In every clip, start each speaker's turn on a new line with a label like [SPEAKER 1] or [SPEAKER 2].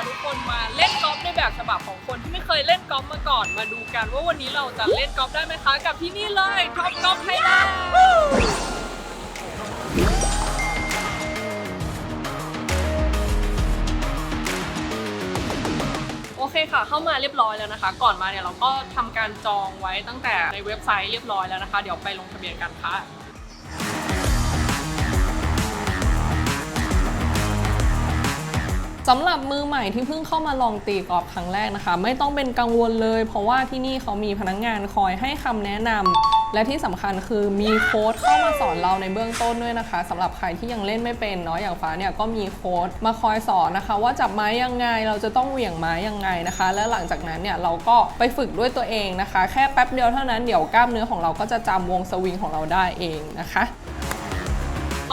[SPEAKER 1] าทุกคนมาเล่นกอล์ฟในแบบฉบับของคนที่ไม่เค
[SPEAKER 2] ยเล่นกอล์ฟมาก่อนมาดูกันว่าวันนี้เราจะเล่นกอล์ฟได้ไหมคะ กับที่นี่เลยท็อปกอล์ฟไทยแลนด์โอเคค่ะ เข้ามาเรียบร้อยแล้วนะคะ ก่อนมาเนี่ยเราก็ทำการจองไว้ตั้งแต่ในเว็บไซต์เรียบร้อยแล้วนะคะ เดี๋ยวไปลงทะเบียนกันค่ะ สำหรับมือใหม่ที่เพิ่งเข้ามาลองตีกอล์ฟครั้งแรกนะคะ ไม่ต้องเป็นกังวลเลย เพราะว่าที่นี่เขามีพนักงานคอยให้คำแนะนำและที่สำคัญคือมีโค้ดเข้ามาสอนเราในเบื้องต้นด้วยนะคะสำหรับใครที่ยังเล่นไม่เป็นเนาะอย่างฟ้าเนี่ยก็มีโค้ดมาคอยสอนนะคะ ว่าจับไม้ยังไงเราจะต้องเหวี่ยงไม้ยังไงนะคะ และหลังจากนั้นเนี่ยเราก็ไปฝึกด้วยตัวเองนะคะ แค่แป๊บเดียวเท่านั้นเดี๋ยวกล้ามเนื้อของเราก็จะจำวงสวิงของเราได้เองนะคะ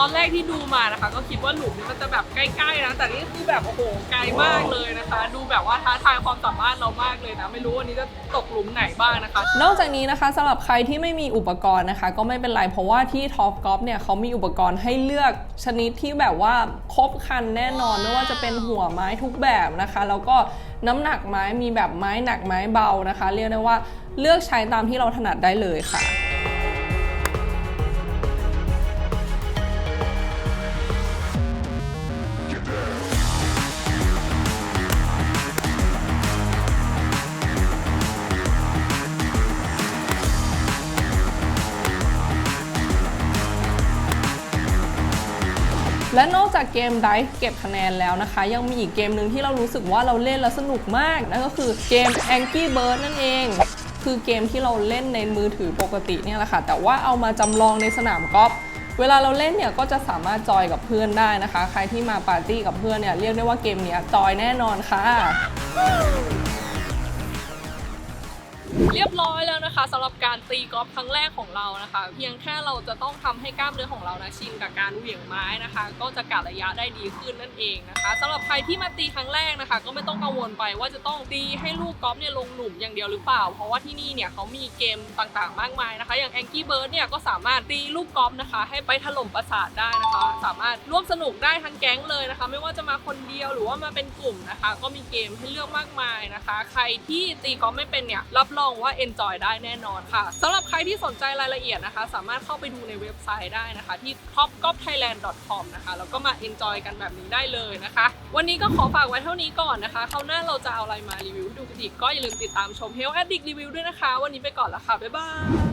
[SPEAKER 2] ตอนแรกที่ดูมานะคะ ก็คิดว่าหลุมนี้มันจะแบบใกล้ๆนะแต่นี่คือแบบโอ้โหไกลมากเลยนะคะ ดูแบบว่าท้าทายความสามารถเรามากเลยนะ ไม่รู้วันนี้จะตกหลุมไหนบ้างนะคะ นอกจากนี้นะคะสำหรับใครที่ไม่มีอุปกรณ์นะคะ ก็ไม่เป็นไรเพราะว่าที่ท็อปกอล์ฟเนี่ยเขามีอุปกรณ์ให้เลือกชนิดที่แบบว่าครบครันแน่นอนไม่ว่าจะเป็นหัวไม้ทุกแบบนะคะ แล้วก็น้ำหนักไม้มีแบบไม้หนักไม้เบานะคะ เรียกได้ว่าเลือกใช้ตามที่เราถนัดได้เลยค่ะ และนอกจากเกมไดฟ์เก็บคะแนนแล้วนะคะ ยังมีอีกเกมหนึ่งที่เรารู้สึกว่าเราเล่นแล้วสนุกมาก นั่นก็คือเกม Angry Bird นั่นเอง คือเกมที่เราเล่นในมือถือปกติเนี่ยแหละค่ะ แต่ว่าเอามาจำลองในสนามกอล์ฟเวลาเราเล่นเนี่ยก็จะสามารถจอยกับเพื่อนได้นะคะ ใครที่มาปาร์ตี้กับเพื่อนเนี่ยเรียกได้ว่าเกมนี้จอยแน่นอนค่ะ เรียบร้อยแล้วนะคะสำหรับการตีกอล์ฟครั้งแรกของเรานะคะ เพียงแค่เราจะต้องทำให้กล้ามเนื้อของเรานะชินกับการเหวี่ยงไม้นะคะ ก็จะกะระยะได้ดีขึ้นนั่นเองนะคะสำหรับใครที่มาตีครั้งแรกนะคะ ก็ไม่ต้องกังวลไปว่าจะต้องตีให้ลูกกอล์ฟเนี่ยลงหลุมอย่างเดียวหรือเปล่า เพราะว่าที่นี่เนี่ยเขามีเกมต่างๆ มากมายนะคะ อย่าง Angry Bird เนี่ยก็สามารถตีลูกกอล์ฟนะคะ ให้ไปถล่มประสาทได้นะคะ สามารถร่วมสนุกได้ทั้งแก๊งเลยนะคะ ไม่ว่าจะมาคนเดียวหรือว่ามาเป็นกลุ่มนะคะ ก็มีเกมให้เลือกมากมายนะคะ ใครที่ตีกอล์ฟไม่เป็นเนี่ยรับรองว่า enjoy ได้แน่นอนค่ะสำหรับใครที่สนใจรายละเอียดนะคะ สามารถเข้าไปดูในเว็บไซต์ได้นะคะ ที่ topgolfthailand.com นะคะแล้วก็มา enjoy กันแบบนี้ได้เลยนะคะ วันนี้ก็ขอฝากไว้เท่านี้ก่อนนะคะคราวหน้าเราจะเอาอะไรมารีวิวให้ดูกันอีกก็อย่าลืมติดตามชม Health Addict Review ด้วยนะคะ วันนี้ไปก่อนละค่ะบ๊ายบาย